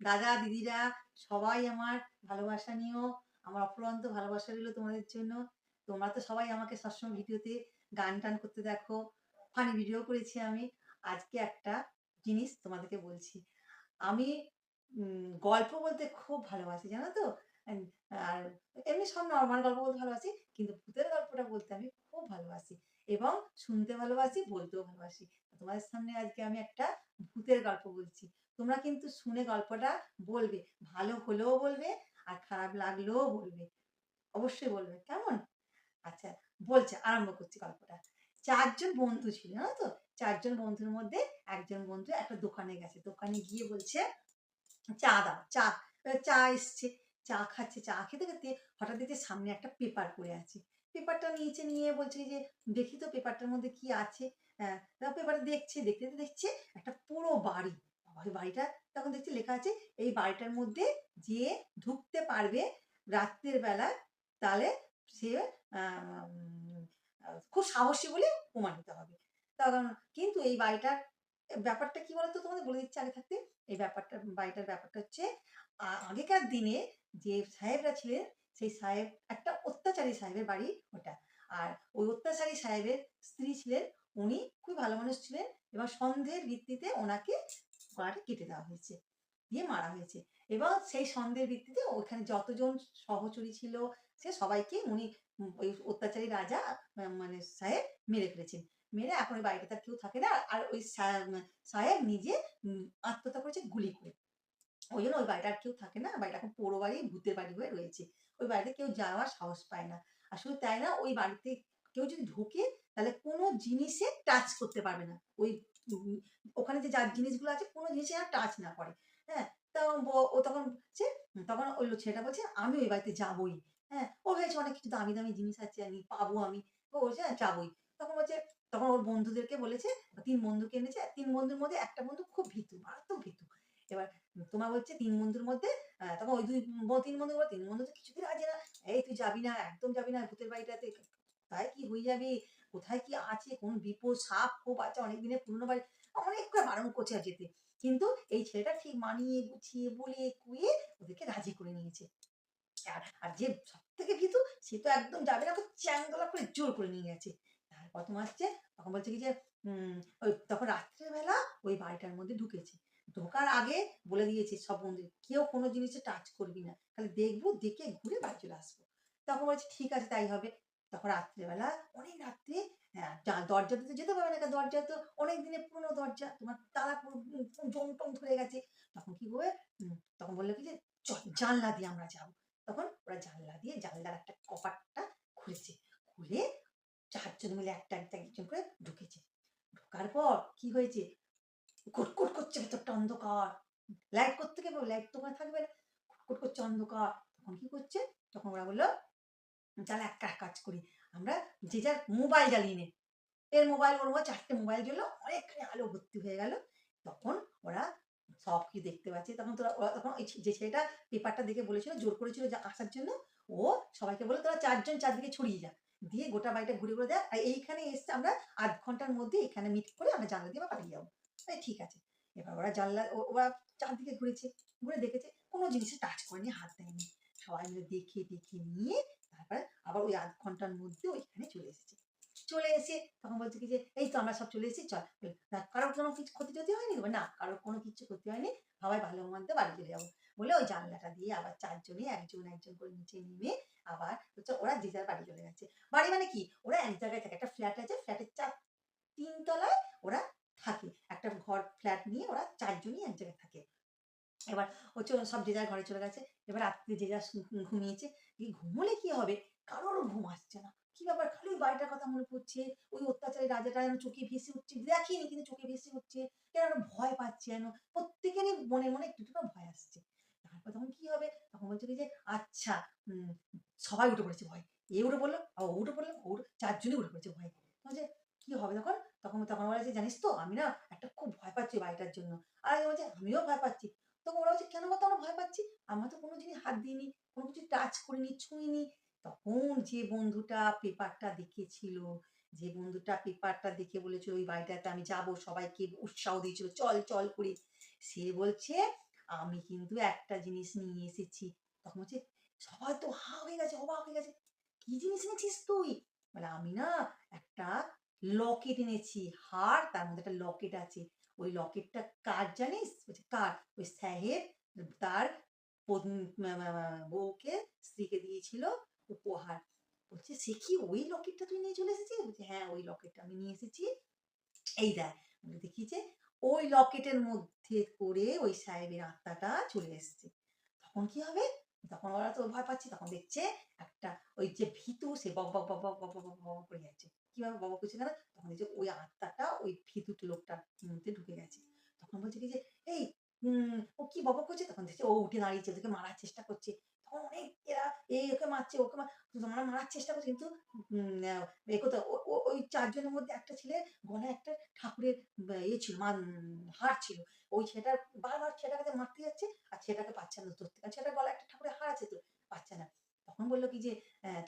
দাদা, দিদিরা, সবাই আমার ভালোবাসা নিও আমার অফুরন্ত ভালোবাসা রইল তোমাদের জন্য। তোমরা তো সবাই আমাকে সবসময় ভিডিওতে গান টান করতে দেখো। ফানি ভিডিও করেছি আমি। আজকে একটা জিনিস তোমাদেরকে বলছি। আমি গল্প বলতে খুব ভালোবাসি, জানো তো? আর এমনি সব নর্মাল গল্প বলতে ভালোবাসি, কিন্তু ভূতের গল্পটা বলতে আমি খুব ভালোবাসি। এবং শুনতে ভালোবাসি, বলতেও ভালোবাসি। তোমাদের সামনে আজকে আমি একটা ভূতের গল্প বলছি। তোমরা কিন্তু শুনে গল্পটা বলবে, ভালো হলেও বলবে আর খারাপ লাগলেও বলবে। অবশ্যই বলবে, কেমন? আচ্ছা বলছে, আরম্ভ করছি গল্পটা। চারজন বন্ধু ছিল, জানো তো? চারজন বন্ধুর মধ্যে একজন বন্ধু একটা দোকানে গেছে। দোকানে গিয়ে বলছে, চা দাও, চা। চা এসছে, চা খাচ্ছে, চা খেতে খেতে হঠাৎ দেখছে সামনে একটা পেপার পড়ে আছে। পেপারটা নিচে নিয়ে বলছে যে, দেখি তো পেপারটার মধ্যে কি আছে। হ্যাঁ পেপারটা দেখছে, দেখতে দেখতে দেখছে একটা পুরো বাড়ি। ওই বাড়িটা, তখন দেখছি লেখা আছে, এই বাড়িটার মধ্যে যে ঢুকতে পারবে রাত্রের বেলা, তাহলে সে খুব সাহসী বলে প্রমাণিত হবে। তখন, কিন্তু এই বাড়িটার ব্যাপারটা কি বলতো? তোমাদের বলে দিচ্ছে আগে থাকতে। এই ব্যাপারটা, বাড়িটার ব্যাপারটা হচ্ছে আগেকার দিনে যে সাহেবরা ছিলেন, সেই সাহেব, একটা অত্যাচারী সাহেবের বাড়ি ওটা। আর ওই অত্যাচারী সাহেবের স্ত্রী ছিলেন, উনি খুব ভালো মানুষ ছিলেন এবং সন্দেহের ভিত্তিতে ওনাকে গলাটা কেটে দেওয়া হয়েছে, দিয়ে মারা হয়েছে। এবং সেই সন্দেহের ভিত্তিতে ওখানে যতজন সহচরী ছিল, সে সবাইকে উনি ওই অত্যাচারী রাজা মানে সাহেব মেরে ফেলেছেন। মেরে এখন ওই বাড়িতে তার কেউ থাকে না, আর ওই সাহেব নিজে আত্মহত্যা করেছে গুলি করে। ওই জন্য ওই বাড়িটা আর কেউ থাকে না, বাড়িটা এখন পোড়ো বাড়ি ভূতের বাড়ি হয়ে রয়েছে। ওই বাড়িতে কেউ যাওয়ার সাহস পায় না। আর শুধু তাই না, ওই বাড়িতে কেউ যদি ঢোকে, তাহলে কোনো জিনিসে টাচ করতে পারবে না। ওই ওখানে যে যার জিনিসগুলো আছে কোনো জিনিসে আর টাচ না করে। হ্যাঁ ব- ও তখন বলছে তখন ওই ছেলেটা বলছে আমি ওই বাড়িতে যাবোই। হ্যাঁ ও ভেবেছে অনেক কিছু দামি দামি জিনিস আছে আমি পাবো আমি। ও বলছে "হ্যাঁ, যাবোই। তখন বলছে তখন ওর বন্ধুদেরকে বলেছে তিন বন্ধুকে এনেছে তিন বন্ধুর মধ্যে একটা বন্ধু খুব ভীতু মারাত্মক ভীতু। এবার তোমার বলছে তিন বন্ধুর মধ্যে তখন ওই দুই তিন বন্ধু তিন বন্ধু তো কিছুতেই রাজি না এই তুই যাবি না একদম যাবি না ভূতের বাড়িটাতে তাই কি হয়ে যাবে? কোথায় কি আছে, কোন বিপদ সাপ খোপ আছে অনেক দিনের পুরনো বাড়ি, অনেক করে বারণ করছে আর যেতে। কিন্তু এই ছেলেটা ঠিক মানিয়ে গুছিয়ে, বলে কুয়ে ওদেরকে রাজি করে নিয়েছে। আর আর যে সব থেকে ভীতু, সে তো একদম যাবে না চ্যাংদলা করে জোর করে নিয়ে গেছে। তারপর তোমার হচ্ছে, তখন বলছে কি যে ওই তখন রাত্রেবেলা ওই বাড়িটার মধ্যে ঢুকেছে। ঢোকার আগে বলে দিয়েছে সব বন্ধু কেউ কোনো জিনিসে টাচ করবি না। খালি দেখব, দেখে ঘুরে বাড়ি চলে আসব। তখন বলছে, ঠিক আছে, তাই হবে। তখন রাত্রিবেলা, অনেক রাত্রে হ্যাঁ জা- দরজাতে তো যেতে পারবে না দরজা তো অনেক দিনের পুরনো দরজা, তোমার তালা জং টং ধরে গেছে। তখন কি করবে? তখন বলল কি যে জানলা দিয়ে আমরা যাব। তখন ওরা জানলা দিয়ে জানলার একটা কপাটটা খুলেছে। খুলে চারজন মিলে একটা একটা একজন করে ঢুকেছে। ঢোকার পর কি হয়েছে? কুটকুট করছে ভেতরটা অন্ধকার। লাইট করতে গেবে লাইট তো থাকবে না। কুটকুট করছে অন্ধকার। তখন কি করছে? তখন ওরা বলল তাহলে একটা কাজ করি, আমরা যে যার মোবাইল জ্বালিয়ে নে। এর মোবাইল ওর চারটে মোবাইল জ্বললো, অনেকখানি আলো ভর্তি হয়ে গেল। তখন ওরা সব কি দেখতে পাচ্ছে। তখন তোরা, ওরা তখন যে ছেলেটা পেপারটা দেখে বলেছিল, জোর করেছিল যে আসার জন্য, ও সবাইকে বলে তোরা চারজন চারদিকে ছড়িয়ে যা। দিয়ে গোটা বাড়িটা ঘুরে ঘুরে দেয় আর এইখানে এসছে আমরা আধ ঘণ্টার মধ্যে এখানে মিট করে আমরা জানলা দিয়ে পালিয়ে যাব। এই ঠিক আছে। এবার ওরা জানলা ওরা চারদিকে ঘুরেছে, ঘুরে দেখেছে, কোনো জিনিসে টাচ করেনি, হাত দেয়নি। সবাই মিলে দেখে দেখে নিয়ে তারপরে আবার ওই আধ ঘণ্টার মধ্যে ওইখানে চলে এসেছে। চলে এসে তখন বলছে কি যে এই তো আমরা সব চলে এসেছি চল। "না, কারোর কোনো কিছু ক্ষতি টতি হয়নি তো?" না কারোর কোনো কিছু ক্ষতি হয়নি সবাই ভালো মন্দ বাড়ি চলে যাব। বলে ওই জানলাটা দিয়ে আবার চারজনে একজন একজন করে নিচে নেমে আবার হচ্ছে ওরা যে যার বাড়ি চলে গেছে। বাড়ি মানে কি? ওরা এক জায়গায় থাকে একটা ফ্ল্যাট আছে ফ্ল্যাটের চার তিন তলায় ওরা থাকে। একটা ঘর ফ্ল্যাট নিয়ে ওরা চারজনই এক জায়গায় থাকে। এবার হচ্ছে ওরা সব যে যার ঘরে চলে গেছে, এবার রাত্রে যে শু- ঘুমিয়েছে এই ঘুমোলে কি হবে? কারোর ঘুম আসছে না। কি ব্যাপার? খালি ওই বাড়িটার কথা মনে পড়ছে? ওই অত্যাচারী রাজাটা যেন চোখে ভেসে উঠছে, দেখিনি কিন্তু চোখে ভেসে উঠছে। কেন ভয় পাচ্ছে যেন? প্রত্যেকেরই মনে মনে একটু একটু ভয় আসছে। তারপর তখন কি হবে? তখন বলছে কি যে আচ্ছা সবাই উঠে পড়েছে ভয়। এ উঠে পড়ল, ও উঠে পড়ল, ও উঠে- চারজনই উঠে পড়েছে ভয়। বলছে কি হবে তখন? তখন তখন ওরা বলে জানিস তো, আমি না একটা খুব ভয় পাচ্ছি বাড়িটার জন্য। আর বলছে, আমিও ভয় পাচ্ছি। তখন ওরা বলছে কেন বলতো আমরা ভয় পাচ্ছি? আমরা তো কোনো জিনিস হাত দিইনি, কোনো কিছু টাচ করিনি, ছুঁইনি। তখন যে বন্ধুটা পেপারটা দেখেছিল, যে বন্ধুটা পেপারটা দেখে বলেছিল ওই বাড়িটাতে আমি যাব। সবাইকে উৎসাহ দিয়েছিল, চল চল করে। সে বলছে, আমি কিন্তু একটা জিনিস নিয়ে এসেছি। তখন বলছে সবাই তো হা হয়ে গেছে, অবাক হয়ে গেছে। কি জিনিস এনেছিস তুই? বলে, আমি না একটা লকেট এনেছি, হার, তার মধ্যে একটা লকেট আছে। ওই লকেটটা কার জানিস বলছে কার ওই সাহেব তার বউকে স্ত্রীকে দিয়েছিল উপহার বলছে সে কি ওই লকেটটা তুই নিয়ে চলে এসেছিস বলছে হ্যাঁ ওই লকেটটা আমি নিয়ে এসেছি এই দেখ বলে দেখি যে ওই লকেটের মধ্যে করে ওই সাহেবের আত্মাটা চলে এসছে তখন কি হবে তখন ওরা তো ভয় পাচ্ছে তখন দেখছে একটা ওই যে ভীতু সে বক বক বক বক বক বক বক করে যাচ্ছে কীভাবে বক করছে কেন তখন দেখছে ওই আত্মাটা, ওই ভীতু লোকটার মধ্যে ঢুকে গেছে। তখন বলছে কি যে, এই ও কি বক করছে? তখন দেখছে ও উঠে দাঁড়িয়েছে ওদেরকে মারার চেষ্টা করছে। তখন অনেক এরা, এই, ওকে মারছে, ওকে মার মারার চেষ্টা করছে, কিন্তু এ কোথাও ওই চারজনের মধ্যে একটা ছেলে গলায় একটা ঠাকুরের ইয়ে ছিল, মান, হার ছিল। ওই ছেলেটার বারবার ছেলেটাকে মারতে যাচ্ছে, আর ছেলেটাকে পাচ্ছে না। ধরতে কারণ ছেলেটার গলায় একটা ঠাকুরের হার আছে তো পাচ্ছে না। তখন বলল কি যে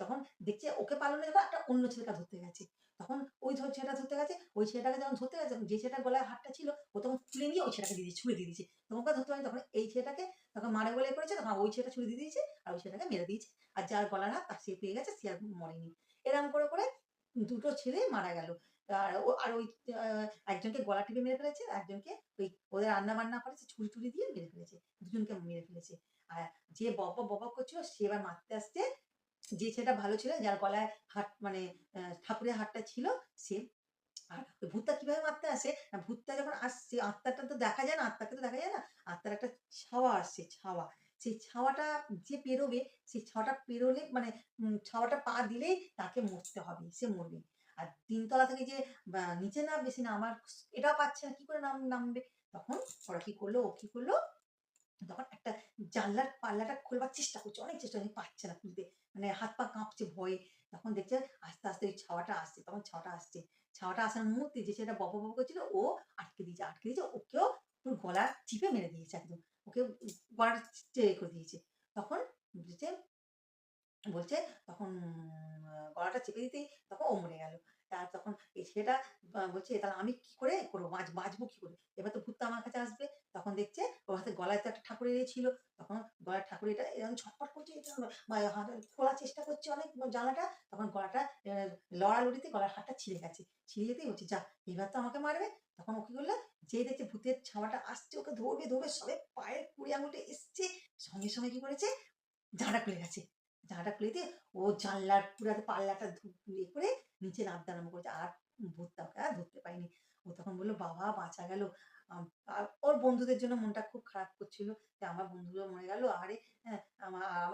তখন দেখছে ওকে পালানো যাবে একটা অন্য ছেলেটা ধরতে গেছে। তখন ওই ধর ছেলেটা ধরতে গেছে, ওই ছেলেটাকে যখন ধরতে গেছে যে ছেলেটার গলায় হাতটা ছিল, ও তখন খুলে নিয়ে ওই ছেলেটাকে দিয়ে ছুঁড়ে দিয়ে দিয়েছে। তখন ওকে ধরতে পারেনি তখন এই ছেলেটাকে তখন মারে বলে করেছে, তখন ওই ছেলেটা ছুঁড়ে দিয়ে দিয়েছে আর ওই ছেলেটাকে মেরে দিয়েছে। আর যার গলার হাত, তার সে পেয়ে গেছে, সে আর মরেনি। এরকম করে করে দুটো ছেলে মারা গেল। আর ও, আর ওই একজনকে গলা টিপে মেরে ফেলেছে একজনকে ওই ওদের রান্না বান্না করেছে ছুরি টুরি দিয়ে মেরে ফেলেছে, দুজনকে মেরে ফেলেছে। যে বক বক করছিল সে এবার মারতে আসছে যে ছেলেটা ভালো ছিল, যার গলায় হাট মানে ঠাকুরের হাটটা ছিল, সে আর ভূতটা কীভাবে মারতে আসে? ভূতটা যখন আসছে, আত্মাটা তো দেখা যায় না, আত্মাকে তো দেখা যায় না, আত্মার একটা ছাওয়া আসছে, ছাওয়া। সেই ছাওয়াটা যে পেরোবে, সেই ছাওয়াটা পেরোলে মানে ছাওয়াটা পা দিলেই তাকে মরতে হবে, সে মরবে। আর তিনতলা থেকে যে নিচে নামবে, সে নামার, এটাও পাচ্ছে না, কি করে নাম, নামবে? তখন ওরা কি করল? ও কি করল? তখন একটা জানলার পাল্লাটা খোলবার চেষ্টা করছে, অনেক চেষ্টা করছে পাচ্ছে না খুলতে। মানে হাত পা কাঁপছে ভয়ে। তখন দেখছে আস্তে আস্তে ওই ছাওয়াটা আসছে, তখন ছাওয়াটা আসছে। ছাওয়াটা আসার মুহূর্তে যে সেটা বপ বপ করছিল, ও আটকে দিয়েছে আটকে দিয়েছে, ওকেও পুরো গলা চিপে মেরে দিয়েছে একদম। ওকে গলাটা করে দিয়েছে। তখন বলছে বলছে তখন গলাটা চেপে দিতেই তখন ও মরে গেল। তার তখন ছেলেটা বলছে, তাহলে আমি কি করে করব? বাঁচ, বাঁচবো কি করে? এবার তো ভূতটা আমার কাছে আসবে। তখন দেখছে ওর হাতে গলায় তো একটা ঠাকুরের এ ছিল, তখন গলার ঠাকুর এটা এরকম ছটফট করছে মা- হাতে খোলার চেষ্টা করছে অনেক জানাটা, তখন গলাটা লড়ালড়িতে গলার হাতটা ছিঁড়ে গেছে। ছিঁড়ে যেতেই বলছে, যা, এবার তো আমাকে মারবে। তখন ও কি করল যে দেখছে ভূতের ছাওয়াটা আসছে, ওকে ধরবে ধরবে, সবে পায়ের কুড়ি আঙুলটা এসছে, সঙ্গে সঙ্গে কি করেছে জাঁড়া খুলে গেছে। জাঁড়াটা খুলে দিয়ে ও জানলার পুরো পাল্লাটা ইয়ে করে নিচে নামতে আরম্ভ করেছে। আর ভূতটা ওকে আর ধরতে পারিনি। ও তখন বলল, বাবা, বাঁচা গেল। ওর বন্ধুদের জন্য মনটা খুব খারাপ করছিল যে আমার বন্ধুগুলো মরে গেল, আরে হ্যাঁ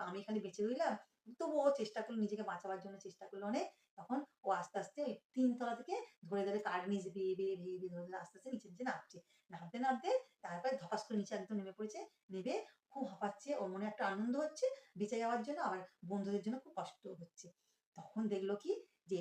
আমি খালি বেঁচে রইলাম। তবু ও চেষ্টা করল, নিজেকে বাঁচাবার জন্য চেষ্টা করল অনেক। তখন ও আস্তে আস্তে ওই তিনতলা থেকে ধরে ধরে কার্নিস বেয়ে বেয়ে বেয়ে বেয়ে ধরে ধরে আস্তে আস্তে নিচে নিচে নামছে। নামতে নামতে তারপরে ধপাস করে নিচে একদম নেমে পড়েছে। নেমে খুব হাঁপাচ্ছে, ওর মনে একটা আনন্দ হচ্ছে, বেঁচে যাওয়ার জন্য, আবার বন্ধুদের জন্য খুব কষ্ট হচ্ছে। তখন দেখল কি যে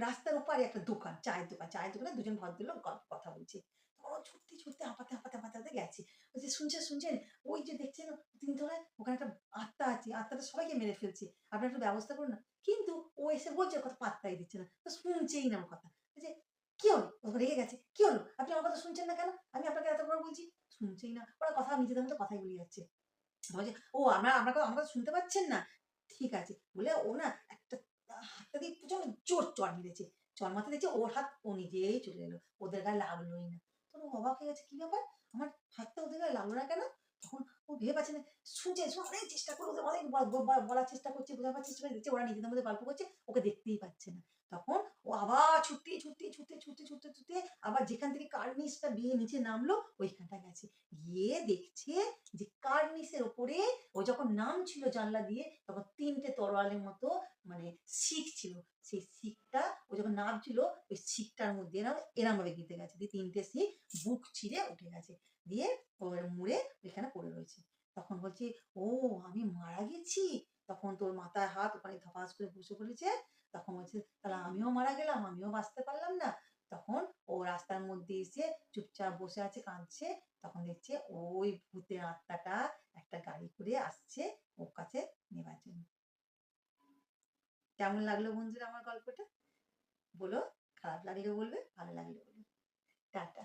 রাস্তার ওপারে একটা দোকান, চায়ের দোকান, চায়ের দোকানে দুজন ভদ্রলোক গল্প, কথা বলছে। তখন ছুটতে ছুটতে হাঁপাতে হাঁপাতে হাঁপাতে গেছে। বলছে, শুনছেন শুনছেন? ওই যে দেখছেন তিনতলায় ওখানে একটা আত্মা আছে, আত্মাটা সবাইকে মেরে ফেলছে। আপনারা একটু ব্যবস্থা করুন না। কিন্তু ও এসে বলছে কথা পাত্তাই দিচ্ছে না। তো শুনছেই না ওর কথা। বলছে, কি হলো? ও রেগে গেছে। কি হলো? আপনি আমার কথা শুনছেন না কেন? আমি আপনাকে এত করে বলছি? শুনছেই না। ওরা কথা নিজেদের মধ্যে কথাই বলে যাচ্ছে। বলছে, ও, আমরা আমরা কথা- আমার কথা শুনতে পাচ্ছেন না? ঠিক আছে। বলে ও না একটা হাতটা দিয়ে প্রচণ্ড জোর চর মেরেছে। চর মাথা দেখছে ওর হাত ও নিজেই চলে এলো। ওদের গায়ে লাগলোই না। তখন অবাক হয়ে গেছে? কি ব্যাপার? আমার হাতটা ওদের গায়ে লাগল না কেন? তখন ও ভেবে পাচ্ছে না শুনছে, শুনে অনেক চেষ্টা করে অনেক বল- বল- বল- বলার চেষ্টা করছে বোঝাবার চেষ্টা করে দেখছে, ওরা নিজেদের মধ্যে গল্প করছে, ওকে দেখতেই পাচ্ছে না। তখন ও আবার ছুটতে ছুটতে ছুটতে ছুটতে ছুটতে ছুটতে আবার যেখান থেকে কার্নিসটা বিয়ে নিচে নামলো, ওইখানটা গেছে। গিয়ে দেখছে যে কার্নিসের ওপরে ও যখন নাম ছিল জানলা দিয়ে, তখন তিনটে তরোয়ালের মতো মানে শিখ ছিল। সেই শিখটা যখন নামছিল, ওই শিখটার মধ্যে এরম এরম ভাবে গেঁথে গেছে। দিয়ে তিনটে শিখ বুক ছিঁড়ে উঠে গেছে। দিয়ে ওর মুড়ে ওইখানে পড়ে রয়েছে। তখন বলছে, ও, আমি মারা গেছি? তখন তোর মাথায় হাত ওখানে ধপাস করে বসে পড়েছে। তখন বলছে, তাহলে আমিও মারা গেলাম, আমিও বাঁচতে পারলাম না। তখন ও রাস্তার মধ্যে এসে চুপচাপ বসে আছে, কাঁদছে। তখন দেখছে ওই ভূতের আত্মাটা একটা গাড়ি করে আসছে ওর কাছে নেবার জন্য। কেমন লাগল বন্ধুরা আমার গল্পটা? বলো খারাপ লাগলে বলবে ভালো লাগলে বলবে। টাটা।